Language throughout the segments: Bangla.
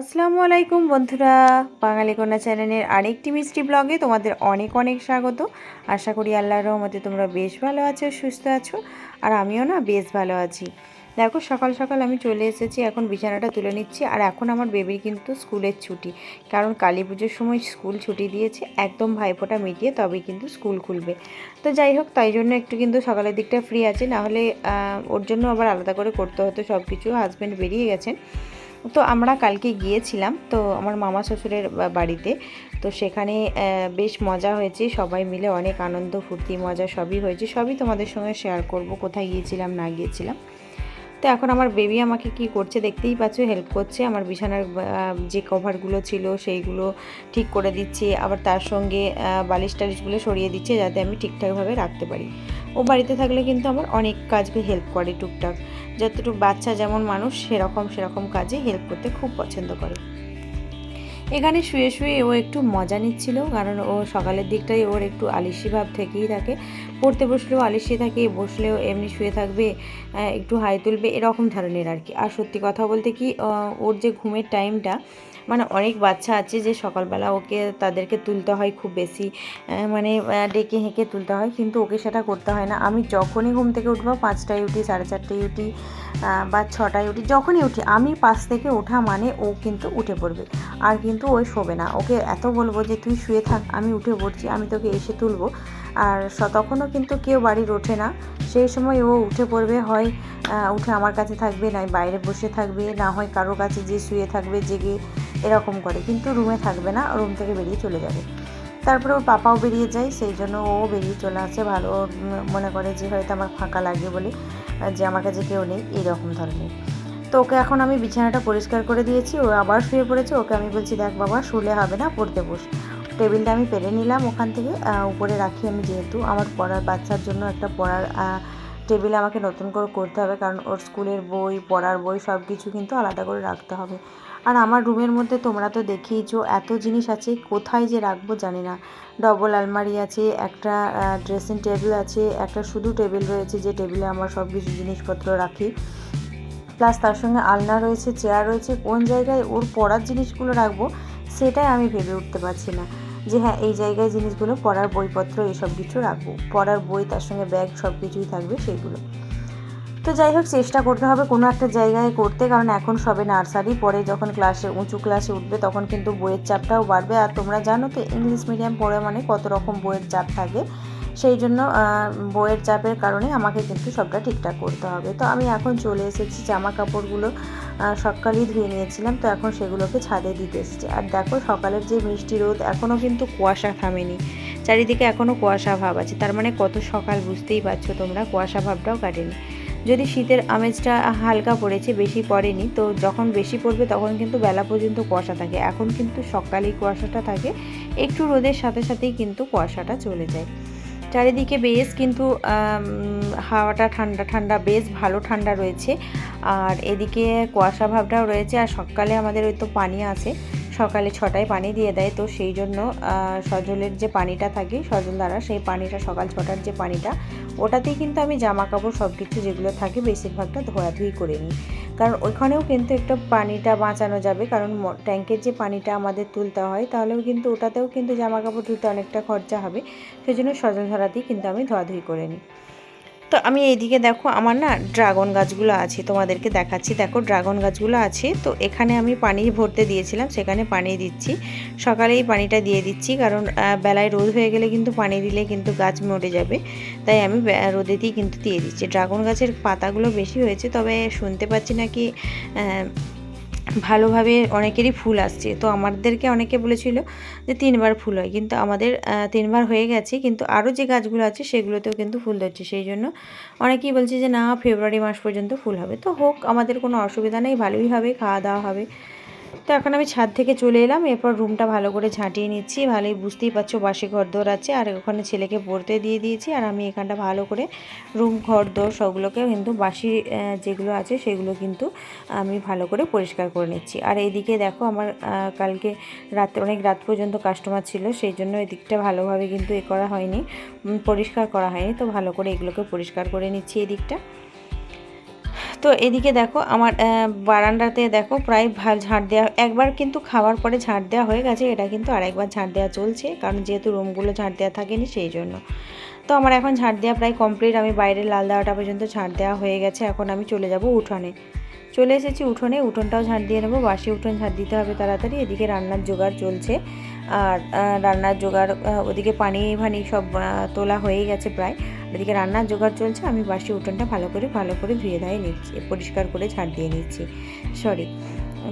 আসসালামু আলাইকুম বন্ধুরা। বাঙালি কন্যা চ্যানেলের আরেকটি মিষ্টি ব্লগে তোমাদের অনেক অনেক স্বাগত। আশা করি আল্লাহর রহমতে তোমরা বেশ ভালো আছো, সুস্থ আছো, আর আমিও না বেশ ভালো আছি। দেখো, সকাল সকাল আমি চলে এসেছি, এখন বিছানাটা তুলে নিচ্ছি, আর এখন আমার বেবির কিন্তু স্কুলের ছুটি। কারণ কালী পুজোর সময় স্কুল ছুটি দিয়েছে, একদম ভাইফোঁটা মিটিয়ে তবেই কিন্তু স্কুল খুলবে। তো যাই হোক, তাই জন্য একটু কিন্তু সকালের দিকটা ফ্রি আছে, নাহলে ওর জন্য আবার আলাদা করে করতে হতো সব কিছু হাজব্যান্ড বেরিয়ে গেছেন। তো আমরা কালকে গিয়েছিলাম, তো আমার মামা শ্বশুরের বাড়িতে। তো সেখানে বেশ মজা হয়েছে, সবাই মিলে অনেক আনন্দ, ফুর্তি, মজা সবই হয়েছে, সবই তোমাদের সঙ্গে শেয়ার করব, কোথায় গিয়েছিলাম, না গিয়েছিলাম। তো এখন আমার বেবি আমাকে কি করছে দেখতেই পাচ্ছ হেল্প করছে। আমার বিছানার যে কভারগুলো ছিল সেইগুলো ঠিক করে দিচ্ছে। আবার তার সঙ্গে বালিশ টালিশগুলো সরিয়ে দিচ্ছে যাতে আমি ঠিকঠাকভাবে রাখতে পারি। ও বাড়িতে থাকলে কিন্তু আমার অনেক কাজকে হেল্প করে টুকটাক। যতটুকু বাচ্চা যেমন মানুষ, সেরকম সেরকম কাজে হেল্প করতে খুব পছন্দ করে। এখানে শুয়ে শুয়ে ও একটু মজা নিচ্ছিল, কারণ ও সকালের দিকটাই ওর একটু আলিসি ভাব থেকেই থাকে। পড়তে বসলেও আলিসি থাকে, বসলেও এমনি শুয়ে থাকবে একটু হাই তুলবে, এরকম ধরনের আর কি। আর সত্যি কথা বলতে কি ওর যে ঘুমের টাইমটা মানে অনেক বাচ্চা আছে যে সকালবেলা ওকে তাদেরকে তুলতে হয় খুব বেশি মানে ডেকে হেঁকে তুলতে হয়, কিন্তু ওকে সেটা করতে হয় না। আমি যখনই ঘুম থেকে উঠবো, পাঁচটায় উঠি, সাড়ে চারটায় উঠি বা ছটায় উঠি, যখনই উঠি, আমি পাঁচ থেকে ওঠা মানে ও কিন্তু উঠে পড়বে। আর কিন্তু ওই শোবে না। ওকে এত বলব যে, তুই শুয়ে থাক, আমি উঠে পড়ছি, আমি তোকে এসে তুলবো। আর তখনও কিন্তু কেউ বাড়ির ওঠে না। সেই সময় ও উঠে পড়বে, হয় উঠে আমার কাছে থাকবে, নাই বাইরে বসে থাকবে, না হয় কারোর কাছে যে শুয়ে থাকবে, জেগে এরকম করে। কিন্তু রুমে থাকবে না, রুম থেকে বেরিয়ে চলে যাবে। তারপরে ওর পাপাও বেরিয়ে যায়, সেই জন্য ও বেরিয়ে চলে আসে। ভালো মনে করে যে হয়তো আমার ফাঁকা লাগে বলে, যে আমার কাছে কেউ নেই এইরকম ধরনের। তো ওকে এখন আমি বিছানাটা পরিষ্কার করে দিয়েছি, ও আবার শুয়ে পড়েছে। ওকে আমি বলছি, দেখ বাবা, শুলে হবে না, পড়তে বস। টেবিলটা আমি পেরে নিলাম ওখান থেকে উপরে রাখি আমি যেহেতু। আমার পড়ার বাচ্চার জন্য একটা পড়ার টেবিল আমাকে নতুন করে করতে হবে কারণ ওর স্কুলের বই, পড়ার বই সব কিছু কিন্তু আলাদা করে রাখতে হবে। আর আমার রুমের মধ্যে তোমরা তো দেখেইছো এত জিনিস আছে, কোথায় যে রাখব জানি না। ডবল আলমারি আছে, একটা ড্রেসিং টেবিল আছে, একটা শুধু টেবিল রয়েছে যে টেবিলে আমার সব কিছু জিনিসপত্র রাখি। প্লাস তার সঙ্গে আলনা রয়েছে, চেয়ার রয়েছে, কোন জায়গায় ওর পড়ার জিনিসগুলো রাখব সেটাই আমি ভেবে উঠতে পারছি না। যে হ্যাঁ এই জায়গায় জিনিসগুলো পড়ার বইপত্র এইসব কিছু রাখব। পড়ার বই, তার সঙ্গে ব্যাগ সব কিছুই থাকবে সেইগুলো। তো যাই হোক, চেষ্টা করতে হবে কোনো একটা জায়গায় করতে, কারণ এখন সবে নার্সারি, পরে যখন ক্লাসে, উঁচু ক্লাসে উঠবে, তখন কিন্তু বইয়ের চাপটাও বাড়বে। আর তোমরা জানো তো, ইংলিশ মিডিয়াম পড়ে মানে কত রকম বইয়ের চাপ থাকে। সেই জন্য বইয়ের চাপের কারণে আমাকে কিন্তু সবটা ঠিকঠাক করতে হবে। তো আমি এখন চলে এসেছি জামা কাপড়গুলো সকালেই ধুয়ে নিয়েছিলাম। তো এখন সেগুলোকে ছাদে দিতে এসেছি। আর দেখো সকালের যে মিষ্টি রোদ এখনও কিন্তু কুয়াশা থামেনি। চারিদিকে এখনও কুয়াশা ভাব আছে। তার মানে কত সকাল বুঝতেই পারছ তোমরা, কুয়াশা ভাবটাও কাটেনি। যদি শীতের আমেজটা হালকা পড়েছে, বেশি পড়েনি, তো যখন বেশি পড়বে তখন কিন্তু বেলা পর্যন্ত কুয়াশা থাকে। এখন কিন্তু সকালেই কুয়াশাটা থাকে, একটু রোদের সাথে সাথেই কিন্তু কুয়াশাটা চলে যায়। চারিদিকে বেশ কিন্তু হাওয়াটা ঠান্ডা ঠান্ডা, বেশ ভালো ঠান্ডা রয়েছে। আর এদিকে কুয়াশা ভাবটাও রয়েছে। আর সকালে আমাদের ওই তো পানি আসে সকালে ছটায় পানি দিয়ে দেয়। তো সেই জন্য সজলের যে পানিটা থাকে, সজল দ্বারা সেই পানিটা, সকাল ছটার যে পানিটা, ওটাতেই কিন্তু আমি জামা কাপড় সব কিছু যেগুলো থাকে, বেশিরভাগটা ধোয়াধুয়ি করে নিই। কারণ ওইখানেও কিন্তু একটু পানিটা বাঁচানো যাবে, কারণ ট্যাঙ্কের যে পানিটা আমাদের তুলতে হয়, তাহলেও কিন্তু ওটাতেও কিন্তু জামা কাপড় ধুতে অনেকটা খরচা হবে। সেই জন্য সজল ধরাতেই কিন্তু আমি ধোয়াধুয়ি করে নিই। তো আমি এইদিকে দেখো, আমার না ড্রাগন গাছগুলো আছে, তোমাদেরকে দেখাচ্ছি। দেখো, ড্রাগন গাছগুলো আছে, তো এখানে আমি পানি ভরতে দিয়েছিলাম, সেখানে পানি দিচ্ছি। সকালেই পানিটা দিয়ে দিচ্ছি, কারণ বেলায় রোদ হয়ে গেলে কিন্তু পানি দিলে কিন্তু গাছ মরে যাবে। তাই আমি রোদেতেই কিন্তু দিয়ে দিচ্ছি। ড্রাগন গাছের পাতাগুলো বেশি হয়েছে, তবে শুনতে পাচ্ছি নাকি ভালোভাবে অনেকেরই ফুল আসছে। তো আমাদেরকে অনেকে বলেছিল যে তিনবার ফুল হয়। কিন্তু আমাদের তিনবার হয়ে গেছে। কিন্তু আরও যে গাছগুলো আছে, সেগুলোতেও কিন্তু ফুল ধরছে। সেই জন্য অনেকেই বলছে যে, না, ফেব্রুয়ারি মাস পর্যন্ত ফুল হবে। তো হোক, আমাদের কোনো অসুবিধা নেই। ভালোই হবে খাওয়া দাওয়া হবে। তো এখন আমি ছাদ থেকে চলে এলাম, এরপর রুমটা ভালো করে ঝাঁটিয়ে নিচ্ছি। ভালোই বুঝতেই পারছ বাসি ঘর দোর আছে, আর ওখানে ছেলেকে পড়তে দিয়ে দিয়েছি, আর আমি এখানটা ভালো করে রুম ঘর দোর সবগুলোকে কিন্তু বাসি যেগুলো আছে সেগুলো কিন্তু আমি ভালো করে পরিষ্কার করে নিচ্ছি। আর এইদিকে দেখো আমার কালকে রাত, অনেক রাত পর্যন্ত কাস্টমার ছিল, সেই জন্য এদিকটা ভালোভাবে কিন্তু এ করা হয়নি পরিষ্কার করা হয়নি, তো ভালো করে এগুলোকে পরিষ্কার করে নিচ্ছি এদিকটা। তো এদিকে দেখো আমার বারান্দাতে দেখো প্রায় ঝাড় দেওয়া, একবার কিন্তু খাওয়ার পরে ঝাড় দেওয়া হয়ে গেছে, এটা কিন্তু আরেকবার ঝাড় দেওয়া চলছে, কারণ যেহেতু রুমগুলো ঝাড় দেওয়া থাকেনি সেই জন্য। তো আমার এখন ঝাড় দেওয়া প্রায় কমপ্লিট আমি বাইরের লাল দেওয়াটা পর্যন্ত ঝাড় দেওয়া হয়ে গেছে, এখন আমি চলে যাব উঠোনে। চলে এসেছি উঠোনে, উঠোনটাও ঝাড় দিয়ে নেব, বাসি উঠোন ঝাড় দিতে হবে তাড়াতাড়ি, এদিকে রান্নার জোগাড় চলছে, আর রান্নার জোগাড় ওদিকে পানি ফানি সব তোলা হয়ে গেছে প্রায়। এদিকে রান্নার জোগাড় চলছে, আমি বাসি উঠোনটা ভালো করে ভালো করে ধুয়ে ধায়ে নিচ্ছি, পরিষ্কার করে ঝাড় দিয়ে নিচ্ছি। সরি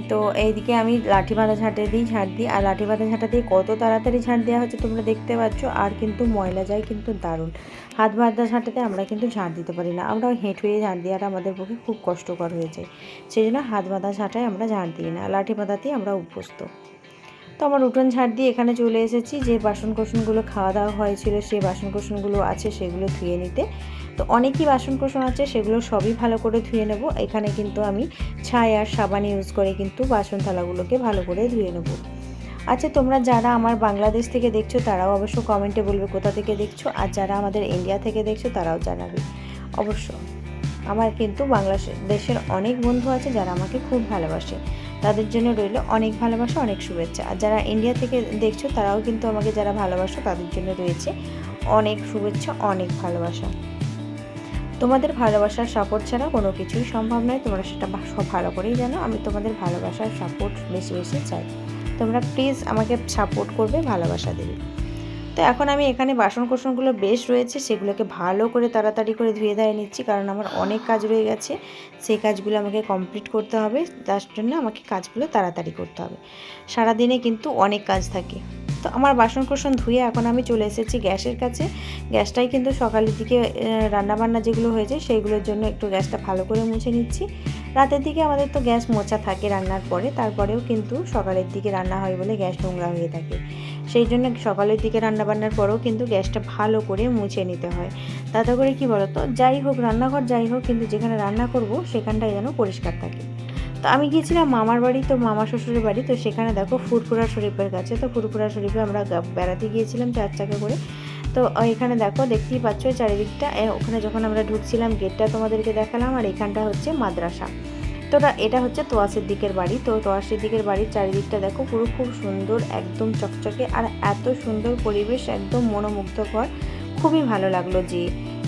তো এইদিকে আমি লাঠি বাঁধা ঝাঁটে দিই, ঝাঁট দিই, আর লাঠি বাঁধা ঝাঁটা দিয়ে কত তাড়াতাড়ি ঝাঁট দেওয়া হচ্ছে তোমরা দেখতে পাচ্ছ, আর কিন্তু ময়লা যায় কিন্তু দারুণ। হাত বাঁধা ঝাঁটাতে আমরা কিন্তু ঝাঁট দিতে পারি না আমরা হেঁট হয়ে ঝাঁট দেওয়াটা আমাদের পক্ষে খুব কষ্টকর হয়ে যায়। সেই জন্য হাত বাঁধা ঝাঁটায় আমরা ঝাঁট দিই না লাঠি বাঁধাতেই আমরা অভ্যস্ত। তো আমার উঠোন ঝাড় দিয়ে এখানে চলে এসেছি। যে বাসন কোসনগুলো খাওয়া দাওয়া হয়েছিল সেই বাসন কোসনগুলো আছে সেগুলো ধুয়ে নিতে। তো অনেকই বাসন কোসন আছে, সেগুলো সবই ভালো করে ধুয়ে নেব। এখানে কিন্তু আমি ছাই আর সাবান ইউজ করে কিন্তু বাসন থালাগুলোকে ভালো করে ধুয়ে নেব। আচ্ছা তোমরা যারা আমার বাংলাদেশ থেকে দেখছ, তারাও অবশ্য কমেন্টে বলবে কোথা থেকে দেখছ। আর যারা আমাদের ইন্ডিয়া থেকে দেখছ, তারাও জানাবে। অবশ্য আমার কিন্তু বাংলাদেশের অনেক বন্ধু আছে যারা আমাকে খুব ভালোবাসে। তাদের জন্য রইল অনেক ভালোবাসা, অনেক শুভেচ্ছা। আর যারা ইন্ডিয়া থেকে দেখছ, তারাও কিন্তু আমাকে যারা ভালোবাসো, তাদের জন্য রয়েছে অনেক শুভেচ্ছা, অনেক ভালোবাসা। তোমাদের ভালোবাসার সাপোর্ট ছাড়া কোনো কিছুই সম্ভব নয়। তোমরা সেটা সব ভালো করেই জানো। আমি তোমাদের ভালোবাসার সাপোর্ট বেশি বেশি চাই। তোমরা প্লিজ আমাকে সাপোর্ট করবে, ভালোবাসা দেবে। তো এখন আমি এখানে বাসন কোসনগুলো বেশ রয়েছে, সেগুলোকে ভালো করে তাড়াতাড়ি করে ধুয়ে ধারে নিচ্ছি, কারণ আমার অনেক কাজ রয়ে গেছে। সেই কাজগুলো আমাকে কমপ্লিট করতে হবে, তার জন্য আমাকে কাজগুলো তাড়াতাড়ি করতে হবে। সারাদিনে কিন্তু অনেক কাজ থাকে। তো আমার বাসন কোসন ধুয়ে এখন আমি চলে এসেছি গ্যাসের কাছে। গ্যাসটাই কিন্তু সকালের দিকে রান্নাবান্না যেগুলো হয়েছে সেইগুলোর জন্য একটু গ্যাসটা ভালো করে মুছে নিচ্ছি। রাতের দিকে আমাদের তো গ্যাস মোছা থাকে রান্নার পরে, তারপরেও কিন্তু সকালের দিকে রান্না হয় বলে গ্যাস নোংরা হয়ে থাকে। সেই জন্য সকালের দিকে রান্নাবান্নার পরেও কিন্তু গ্যাসটা ভালো করে মুছে নিতে হয়। তাতে করে কি বলতো? যাই হোক, রান্নাঘর যাই হোক, কিন্তু যেখানে রান্না করব সেখানটাই যেন পরিষ্কার থাকে। তো আমি গিয়েছিলাম মামার বাড়ি, তো মামা শ্বশুরের বাড়ি, তো সেখানে দেখো ফুরফুরা শরীফের কাছে তো ফুরফুরা শরীফে আমরা বেড়াতে গিয়েছিলাম চার চাকা করে। তো এখানে দেখো দেখতেই পাচ্ছ চারিদিকটা ওখানে যখন আমরা ঢুকছিলাম গেটটা তোমাদেরকে দেখালাম, আর এখানটা হচ্ছে মাদ্রাসা। তো, এটা হচ্ছে তোয়াশের দিকের বাড়ি, তো তোয়াশের দিকের বাড়ির চারিদিকটা দেখো পুরো খুব সুন্দর, একদম চকচকে, আর এত সুন্দর পরিবেশ, একদম মনোমুগ্ধকর। খুবই ভালো লাগল যে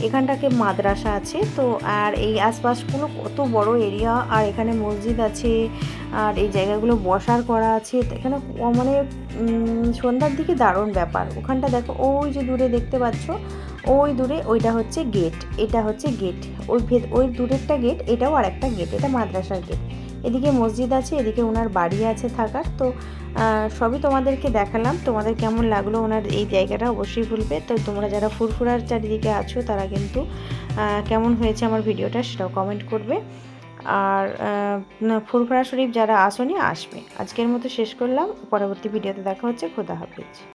এখানটাকে মাদ্রাসা আছে, তো আর এই আশপাশগুলো কত বড় এরিয়া আর এখানে মসজিদ আছে, আর এই জায়গাগুলো বসার করা আছে এখানে মানে সন্ধ্যার দিকে দারুণ ব্যাপার। ওখানটা দেখো, ওই যে দূরে দেখতে পাচ্ছ, ওই দূরে ওইটা হচ্ছে গেট এটা হচ্ছে গেট ওই ভেদ, ওই দূরেরটা গেট এটাও আর একটা গেট এটা মাদ্রাসার গেট এদিকে মসজিদ আছে, এদিকে ওনার বাড়ি আছে থাকার। তো সবই তোমাদেরকে দেখালাম। তোমাদের কেমন লাগল ওনার এই জায়গাটা অবশ্যই ভুলবে। তো তোমরা যারা ফুরফুরার চারিদিকে আছো, তারা কিন্তু কেমন হয়েছে আমার ভিডিওটা সেটাও কমেন্ট করবে। আর ফুরফুরা শরীফ যারা আসনি, আসবে। আজকের মতো শেষ করলাম। পরবর্তী ভিডিওতে দেখা হচ্ছে। খোদা হাফিজ।